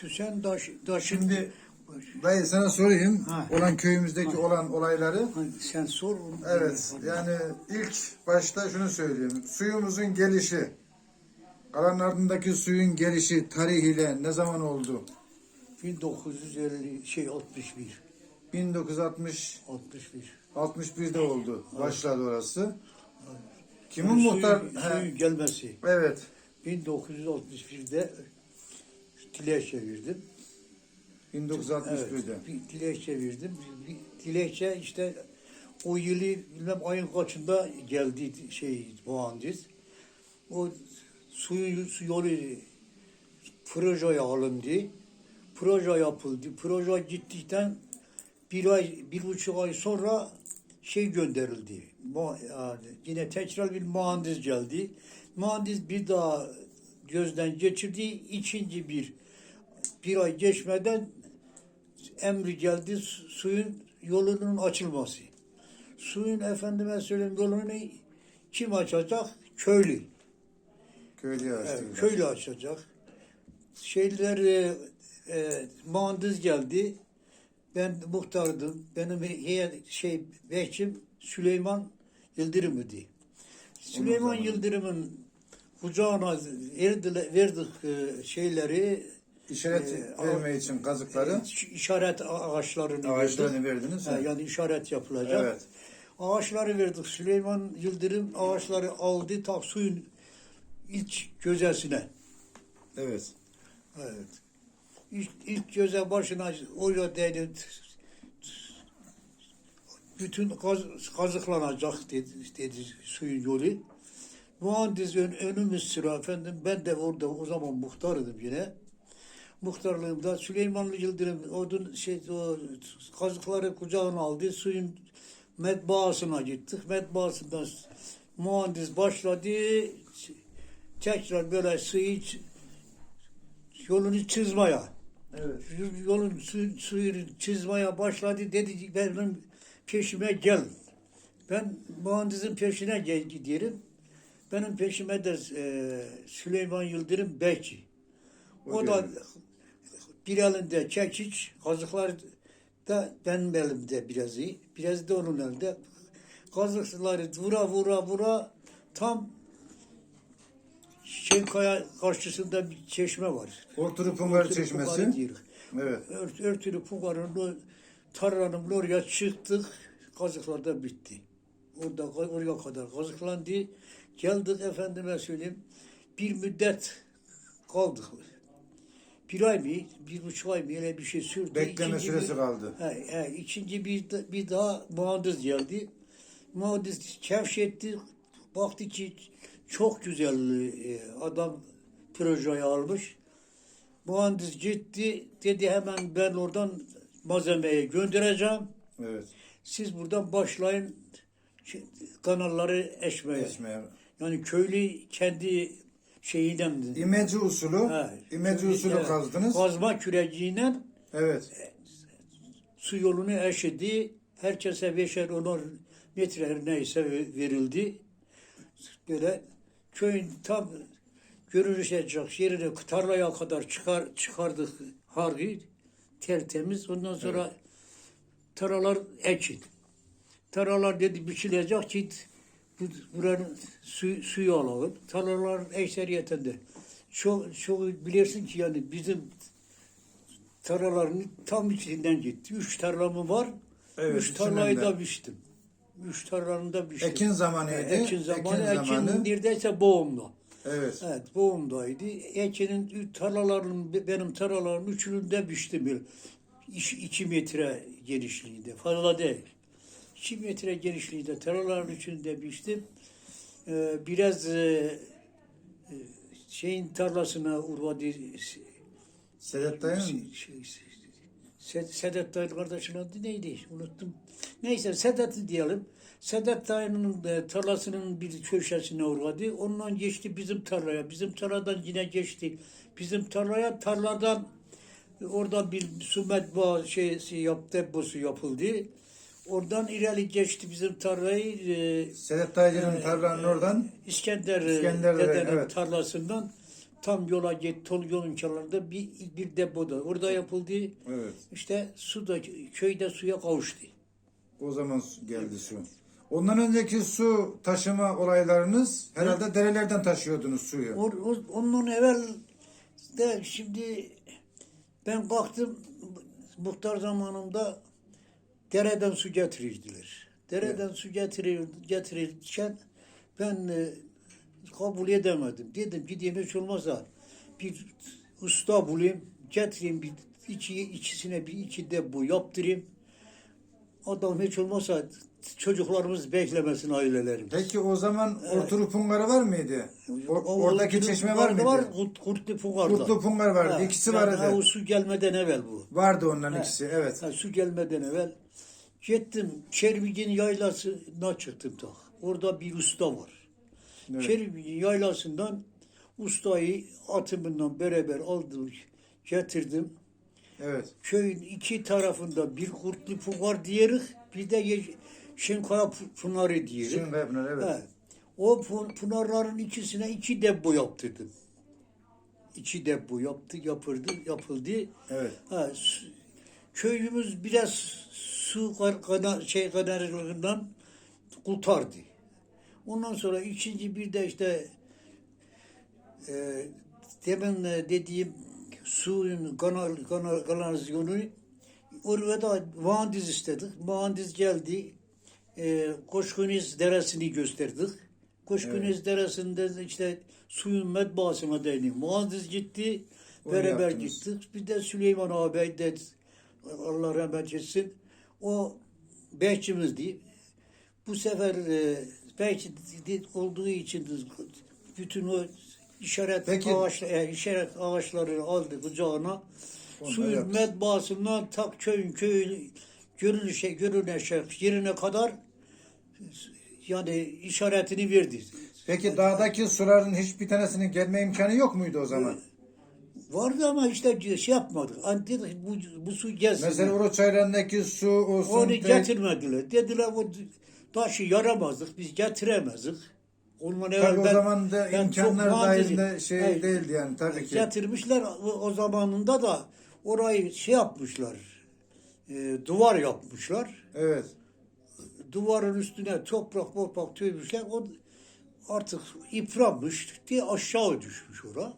Süsen daş, daşın Şimdi dayı sana sorayım. Ha. Olan köyümüzdeki olan olayları. Hani sen sor. Evet. Yani ilk başta şunu söyleyeyim. Suyumuzun gelişi. Kalanın ardındaki suyun gelişi tarihiyle ne zaman oldu? 1950 şey 61. 1960 61. 61'de oldu. Başladı orası. Kimin Yani muhtar? Suyun, He, suyun gelmesi. Evet. 1961'de dilek çevirdim. 1961'de. Evet, dilek çevirdim. Bir dilekçe işte o yılı bilmem ayın kaçında geldi şey mühendis. O suyu su yolu projeye alındı. Proje yapıldı. Proje gittikten bir ay, bir buçuk ay sonra şey gönderildi. Yani yine tekrar bir mühendis geldi. Mühendis bir daha gözden geçirdi. İkinci bir bir ay geçmeden emri geldi su- suyun yolunun açılması. Suyun efendime söyleyeyim yolunu kim açacak? Köylü. Köylü Evet, araştırdı. köylü açacak. Şeyler e, e, mühendis geldi. Ben muhtardım. Benim heyet şey bekçim Süleyman Yıldırım idi. Süleyman. Yıldırım'ın kucağına verdik e, şeyleri İşaret e, verme için kazıkları, e, işaret ağaçlarını ağaçlarını verdik. verdiniz. Ha, yani işaret yapılacak. Evet. Ağaçları verdik. Süleyman Yıldırım ağaçları aldı ta suyun ilk gözesine. Evet. Evet. İlk, ilk göze başına oraya değdi. Bütün kaz, kazıklanacak dedi, dedi suyun yolu. Mühendis ön, önümüz sıra efendim. Ben de orada o zaman muhtardım yine. Muhtarlığımda Süleymanlı Yıldırım odun şey o kazıkları kucağına aldı. Suyun medbaasına gittik. Medbaasından mühendis başladı. Tekrar böyle suyu yolunu çizmeye. Evet. Yolun su, suyunu çizmeye başladı. Dedi ki benim peşime gel. Ben mühendisin peşine gel gidiyorum. Benim peşime de e, Süleyman Yıldırım Bekçi. O O, da. Bir elinde çekiç, kazıklar da benim elimde biraz iyi. Biraz da onun elinde. Kazıkları vura vura vura tam Şenkaya karşısında bir çeşme var. Orturu Pıngar Örtülü Çeşmesi. Diyoruz. Evet. Ört, örtülü Pungar'ın tarlanın oraya çıktık. Kazıklar da bitti. Orada oraya kadar kazıklandı. Geldik efendime söyleyeyim. Bir müddet kaldık. Bir ay mı, bir buçuk ay mı öyle bir şey sürdü. Bekleme İkinci süresi bir- kaldı. He, he, ikinci bir, bir daha mühendis geldi. Mühendis kevşetti. Baktı ki çok güzel e, adam projeyi almış. Mühendis gitti. Dedi hemen ben oradan malzemeyi göndereceğim. Evet. Siz buradan başlayın kanalları eşmeye. Esmer. Yani köylü kendi şeyinden İmece usulü. Ha, İmece usulü evet, kazdınız. Kazma küreciyle Evet. su yolunu eşidi. Herkese beşer onar metre neyse verildi. Böyle köyün tam görünecek yerini tarlaya kadar çıkar çıkardık hargı tertemiz. Ondan sonra taralar ekin. Taralar dedi biçilecek ki buranın su, suyu alalım. Tarlaların ekseriyetinde. Çok, çok bilirsin ki yani bizim tarlaların tam içinden gitti. Üç tarlamı var. Evet, Üç tarlayı da biçtim. Üç tarlanı da biçtim. Ekin zamanıydı. Ekin zamanı. Ekin Ekin, zamanı. neredeyse boğumda. Evet. Evet boğumdaydı. Ekinin tarlalarının benim tarlalarımın üçünü de biçtim. iki metre genişliğinde. Fazla değil. İki metre genişliğinde tarlaların üçünü de biçtim. Ee, biraz e, e, şeyin tarlasına uğradı. Sedat Dayı'nın Şey, şey, Se- Sedat Dayı kardeşinin adı neydi? Unuttum. Neyse Sedat'ı diyelim. Sedat Dayı'nın e, tarlasının bir köşesine uğradı. Ondan geçti bizim tarlaya. Bizim tarladan yine geçti. Bizim tarlaya tarladan e, orada bir su medba şeysi yap, deposu yapıldı. Oradan ileri geçti bizim tarlayı. E, Sedat Dayı'nın tarlanın oradan İskender, İskender, dedenin evet. tarlasından tam yola git, tol yolun kenarında bir, bir depoda. Orada yapıldı. Evet. İşte su da köyde suya kavuştu. O zaman geldi su. Ondan önceki su taşıma olaylarınız herhalde derelerden taşıyordunuz suyu. O, o, ondan evvel de şimdi ben baktım muhtar zamanında dereden su getirirdiler. Dereden su getirir, getirirken ben e, kabul edemedim. Dedim gideyim hiç olmazsa bir usta bulayım, getireyim bir iki, ikisine bir iki de bu yaptırayım. Adam hiç olmazsa çocuklarımız beklemesin ailelerim. Peki o zaman Orturu Pungarı var mıydı? O- O- oradaki çeşme var mıydı? Var, Kurt, Kurtlu Pungar'da. Kurtlu Pungar vardı. Ha, İkisi yani vardı. ha, o su gelmeden evvel bu. Vardı onların Ha. ikisi. Evet. Ha, su gelmeden evvel gittim Çermik'in yaylasına çıktım tak. Orada bir usta var. Evet. Çermik'in yaylasından ustayı atımından beraber aldım, getirdim. Evet. Köyün iki tarafında bir kurtlu punar diyerek bir de Pu- Pınarı diyerek. Şimdi Ebner evet. He. O pınarların ikisine iki depo yaptırdım. İki depo yaptı, yapıldı, yapıldı. Evet. Ha, su- köyümüz biraz su kar- kana, şey kanarlığından kurtardı. Ondan sonra ikinci bir de işte e, demin e, dediğim suyun kanal, kanal, kanalizasyonu oraya da mühendis istedik. Mühendis geldi. E, Koşkuniz Deresi'ni gösterdik. Koşkuniz Deresi'nde işte suyun medbasına değindik. Mühendis gitti. Onu beraber yaptınız. gittik. Bir de Süleyman ağabey de Allah rahmet etsin. O bekçimizdi. Bu sefer e, belki olduğu için bütün o işaret Peki. ağaçları, e, işaret ağaçları aldı kucağına. Onları Suyun yaptı. medbasından tak köyün köyün görünüşe görünüşe yerine kadar yani işaretini verdi. Peki dağdaki suların hiçbir tanesinin gelme imkanı yok muydu o zaman? Vardı ama işte şey yapmadık. Dedik bu, bu su gelsin. Mesela Uru Çayran'daki su olsun. Onu pek- getirmediler. Dediler bu taşı yaramazdık, biz getiremezdik. Ondan Tabii o ben- zaman da imkanlar dahilinde şey Hayır, değildi yani tabii ki. Getirmişler o, o zamanında da orayı şey yapmışlar. e, duvar yapmışlar. Evet. Duvarın üstüne toprak toprak tüymüşler. O artık yıpranmış diye aşağı düşmüş ora.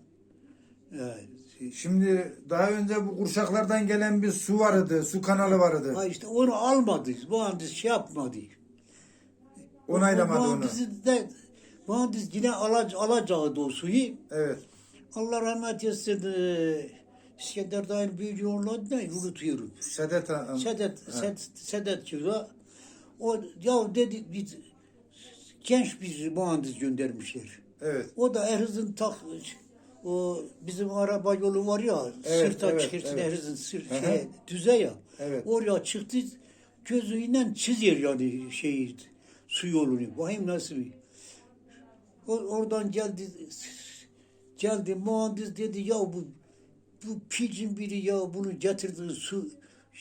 Yani, Şimdi daha önce bu kurşaklardan gelen bir su vardı, su kanalı vardı. ha işte onu almadı. Mühendis şey yapmadı. Onaylamadı onu. Mühendisi de mühendis yine alac, alacaktı o suyu. Evet. Allah rahmet etsin. E, İskender Dayı'nın büyücü oğlu ne unutuyorum. Sedet Hanım. Sedet, Ha. Sed, Sedet Çıra. O ya dedi biz genç bir mühendis göndermişler. Evet. O da Erzin tak o bizim araba yolu var ya Evet, sırta evet, çıkırsın evet. Erzin sır, şey, düze ya. Evet. Oraya çıktı gözüyle çiziyor yani şeyi su yolunu. Vahim nasıl bir. O, oradan geldi geldi mühendis dedi ya bu bu picin biri ya bunu getirdiği su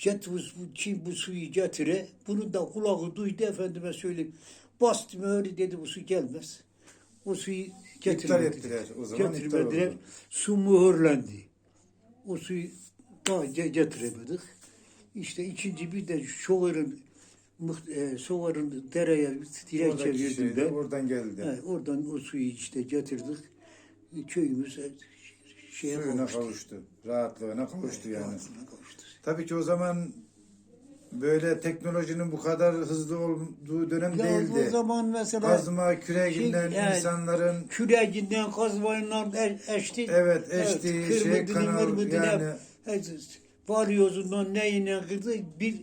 getir bu kim bu suyu getire bunu da kulağı duydu efendime söyleyeyim bastım öyle dedi bu su gelmez o suyu getirmediler. ettiler. O zaman iptal getirmediler oldu. su mühürlendi o suyu daha ge- getiremedik işte ikinci bir de Şovar'ın e, Şovar'ın dereye dilekçe Oradaki verdim şey, ben. oradan geldi. He, oradan o suyu işte getirdik. Köyümüz e, şeye Suyuna kavuştu. kavuştu. Rahatlığına kavuştu yani. Rahatlığına kavuştu. Tabii ki o zaman böyle teknolojinin bu kadar hızlı olduğu dönem değildi. o zaman mesela Kazma, küreğinden Şey, evet. insanların küreğinden kazmayla e- eşti. Evet, eşti, şey, kırmızını, kanal, yani. hep, balyozundan neyine kırdı. Bir,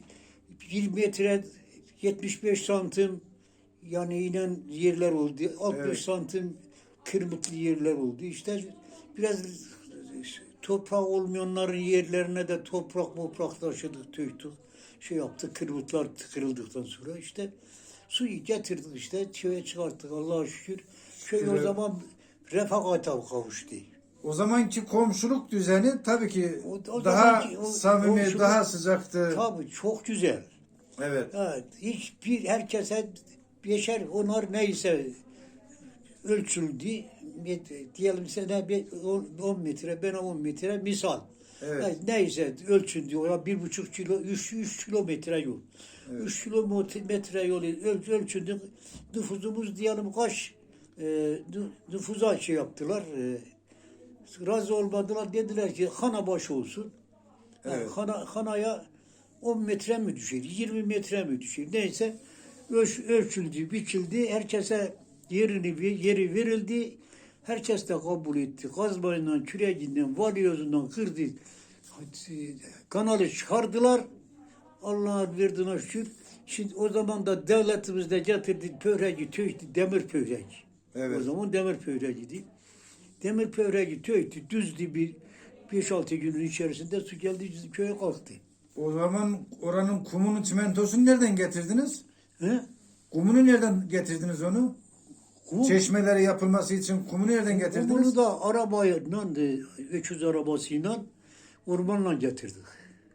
bir metre 75 santim yani inen yerler oldu. 60 Evet. santim kırmızı yerler oldu. İşte biraz toprak olmayanların yerlerine de toprak toprak taşıdık, töktük. Şey yaptık, kırmızılar kırıldıktan sonra işte suyu getirdik işte köye çıkarttık Allah'a şükür. Köy o Şükür. zaman refakata kavuştu. o zamanki komşuluk düzeni tabii ki O- o daha zamanki o samimi, daha sıcaktı. Tabii çok güzel. Evet. Evet, hiçbir herkese beşer onar neyse ölçüldü. diyelim sene bir 10 metre, ben 10 metre misal. Evet. Yani neyse ölçün diyor ya bir buçuk kilo, üç, üç kilometre yol. Evet. Üç kilometre yolu öl, ölçündü. Nüfusumuz diyelim kaç e, nü- nüfuza şey yaptılar. E, razı olmadılar dediler ki hana baş olsun. Yani Evet. hana, hanaya 10 metre mi düşer, 20 metre mi düşer neyse ölç, ölçüldü, biçildi. Herkese yerini yeri verildi. Herkes de kabul etti. Kazmayla, küreğinden, valyozundan kırdı. Kanalı çıkardılar. Allah'ın verdiğine şükür. Şimdi o zaman da devletimiz de getirdi pöhreci, töktü, demir pöhreci. Evet. O zaman demir pöhreciydi. Demir pöhreci töktü, düzdü bir 5-6 günün içerisinde su geldi köye kalktı. O zaman oranın kumunu, çimentosunu nereden getirdiniz? He? Kumunu nereden getirdiniz onu? Kum, Çeşmeleri yapılması için kumunu nereden getirdiniz? kumunu da arabayla, öküz arabasıyla ormanla getirdik.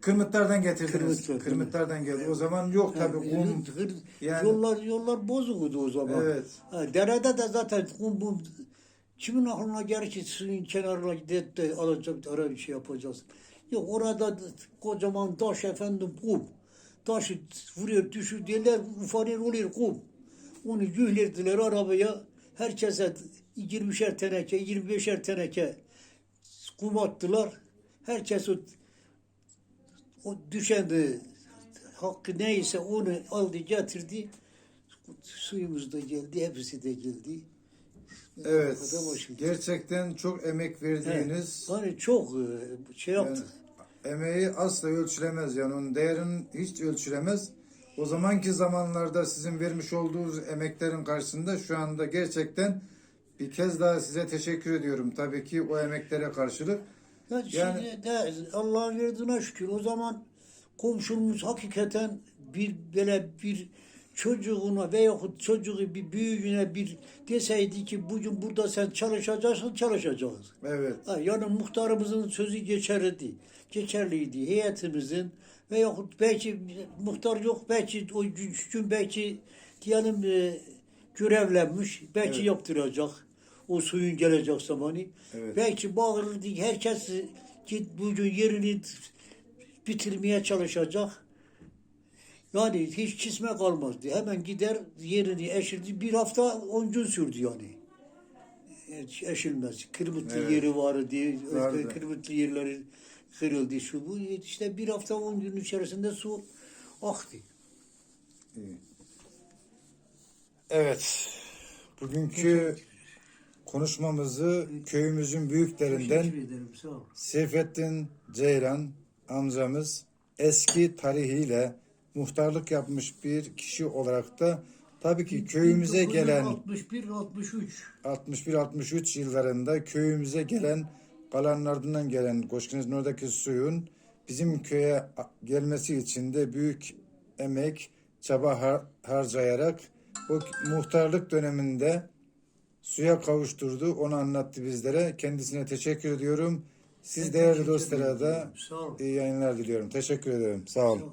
Kırmıtlardan getirdiniz. Kırmıtlar, Kırmıtlardan geldi. O zaman yok tabii kum. hır- yani- Yollar yollar bozuktu o zaman. Evet. Ha, derede de zaten kum bum kimin aklına gelir ki suyun kenarına gidip de alacak ara bir şey yapacağız. Yok orada da kocaman taş efendim kum. Taşı vuruyor düşüyor diyorlar ufanır oluyor kum. Onu yühlerdiler arabaya. Herkese 20'şer teneke, 25'er teneke kum attılar. Herkes o o düşendi hakkı neyse onu aldı getirdi. Suyumuz da geldi, hepsi de geldi. Evet. Gerçekten çok emek verdiğiniz Yani çok e, şey yaptık. emeği asla ölçülemez yani onun değerini hiç ölçülemez. O zamanki zamanlarda sizin vermiş olduğunuz emeklerin karşısında şu anda gerçekten bir kez daha size teşekkür ediyorum. Tabii ki o emeklere karşılık. Yani, Yani- şimdi de Allah'ın verdiğine şükür o zaman komşumuz hakikaten bir böyle bir çocuğuna veyahut çocuğu bir büyüğüne bir deseydi ki bugün burada sen çalışacaksın çalışacaksın. Evet. Yani muhtarımızın sözü geçerliydi. Geçerliydi. Heyetimizin veyahut belki muhtar yok belki o gün, gün belki diyelim e, görevlenmiş. Belki Evet. yaptıracak. O suyun gelecek zamanı. Evet. Belki bağırırdı. Herkes git bugün yerini bitirmeye çalışacak. Yani hiç kisme kalmazdı. Hemen gider yerini eşirdi. Bir hafta on gün sürdü yani. Eşilmez. Kırmızı Evet. yeri vardı. Vardı. Kırmızı yerleri kırıldı şu bu. İşte bir hafta on gün içerisinde su aktı. Evet. Bugünkü konuşmamızı köyümüzün büyüklerinden. Seyfettin Ceylan amcamız eski tarihiyle muhtarlık yapmış bir kişi olarak da tabii ki köyümüze gelen 61-63 61-63 yıllarında köyümüze gelen kalanlardan gelen Koşkiniz'in oradaki suyun bizim köye gelmesi için de büyük emek, çaba har- harcayarak o muhtarlık döneminde suya kavuşturdu. Onu anlattı bizlere. Kendisine teşekkür ediyorum. Siz Ben değerli dostlara da iyi yayınlar diliyorum. Teşekkür ederim. Sağ olun. Sağ ol.